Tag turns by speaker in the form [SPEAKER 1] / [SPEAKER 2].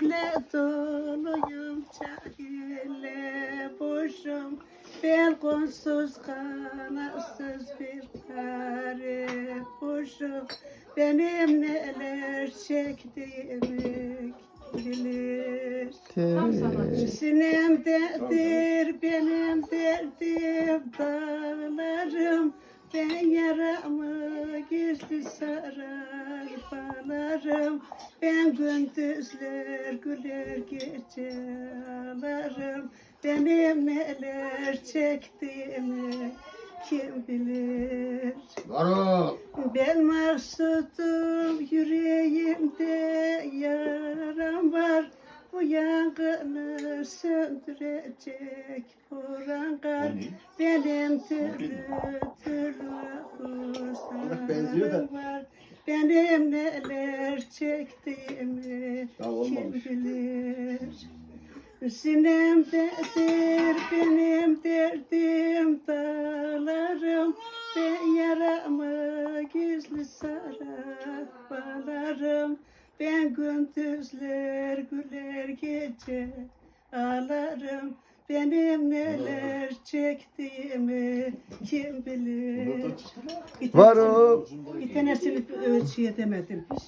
[SPEAKER 1] Dertle doluyum cahille boşum. Ben konsuz kanatsız bir garip boşum. Benim neler çektiğimi bilir. Sinemdedir benim derdim dağlarım. Ben yaramı gizli sarar bağlarım Ben gündüzler güler gece ağlarım. Benim neler çektiğimi kim bilir?
[SPEAKER 2] Bravo.
[SPEAKER 1] ben maksudum yüreğimde yaram var. Bu yangını söndürecek burangar Benim türlü türlü husarım var Benim neler çektiğimi kim bilir? Sinemdedir benim derdim dağlarım Ben yaramı gizli sarar bağlarım Ben gündüzler güler gece ağlarım Benim neler çektiğimi kim bilir
[SPEAKER 2] Varım.
[SPEAKER 1] tanesini, bir tanesini ölçüye demedim.